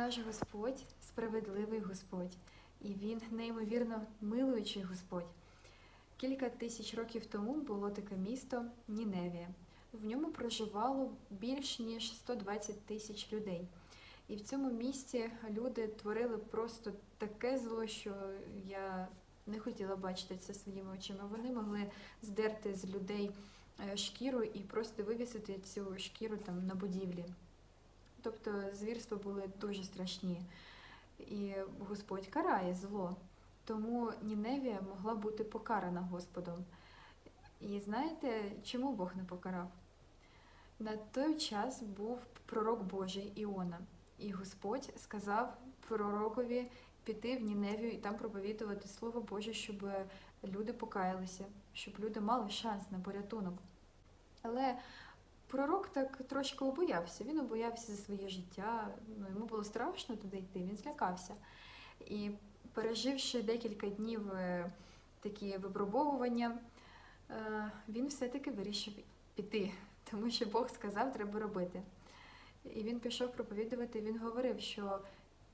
наш Господь справедливий Господь, і Він неймовірно милуючий Господь. Кілька тисяч років тому було таке місто Ніневія. В ньому проживало більш ніж 120 тисяч людей. І в цьому місті люди творили просто таке зло, що я не хотіла бачити це своїми очима. Вони могли здерти з людей е, шкіру і просто вивісити цю шкіру там на будівлі. Тобто звірства були дуже страшні. І Господь карає зло. Тому Ніневія могла бути покарана Господом. І знаєте, чому Бог не покарав? На той час був пророк Божий Іона, і Господь сказав пророкові піти в Ніневію і там проповідувати Слово Боже, щоб люди покаялися, щоб люди мали шанс на порятунок. Але пророк так трошки обоявся. Він обоявся за своє життя. Ну, йому було страшно туди йти, він злякався. І переживши декілька днів е, такі випробовування, е, він все-таки вирішив піти, тому що Бог сказав, треба робити. І він пішов проповідувати, він говорив, що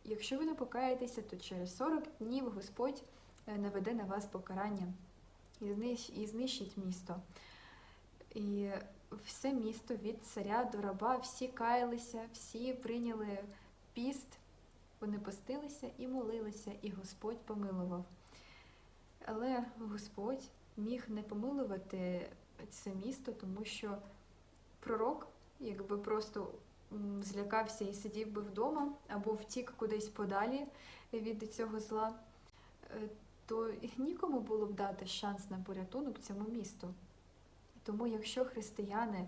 якщо ви не покаєтеся, то через 40 днів Господь е, наведе на вас покарання і знищить місто. І все місто від царя до раба, всі каялися, всі прийняли піст, вони постилися і молилися, і Господь помилував. Але Господь міг не помилувати це місто, тому що пророк, якби просто злякався і сидів би вдома, або втік кудись подалі від цього зла, е, то нікому було б дати шанс на порятунок цьому місту. Тому, якщо християни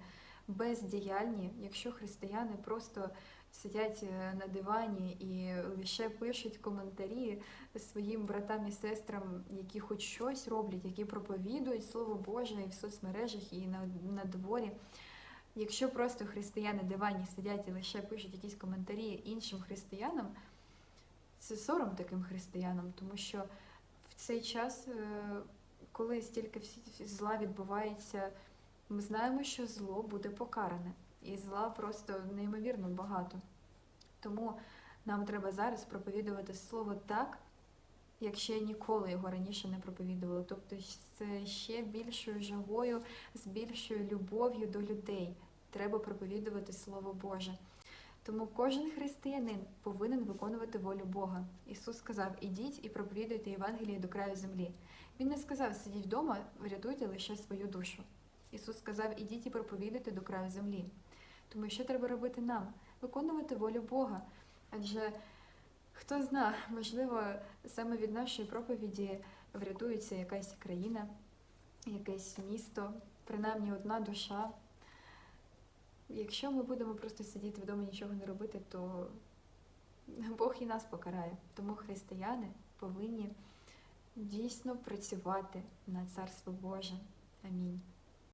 бездіяльні, якщо християни просто сидять е, на дивані і лише пишуть коментарі своїм братам і сестрам, які хоч щось роблять, які проповідують Слово Боже і в соцмережах, і на, на дворі. Якщо просто християни дивані сидять і лише пишуть якісь коментарі іншим християнам, це сором таким християнам, тому що в цей час, е, коли стільки всі- зла відбувається, ми знаємо, що зло буде покаране, і зла просто неймовірно багато. Тому нам треба зараз проповідувати слово так, як ще ніколи його раніше не проповідували. Тобто це ще більшою жагою, з більшою любов'ю до людей. Треба проповідувати Слово Боже. Тому кожен християнин повинен виконувати волю Бога. Ісус сказав: ідіть і проповідуйте Євангеліє до краю землі. Він не сказав, сидіть вдома, врятуйте лише свою душу. Ісус сказав, ідіть і проповідуйте до краю землі. Тому що треба робити нам? Виконувати волю Бога. Адже хто зна, можливо, саме від нашої проповіді врятується якась країна, якесь місто, принаймні одна душа. Якщо ми будемо просто сидіти вдома і нічого не робити, то Бог і нас покарає. Тому християни повинні дійсно працювати на Царство Боже. Амінь.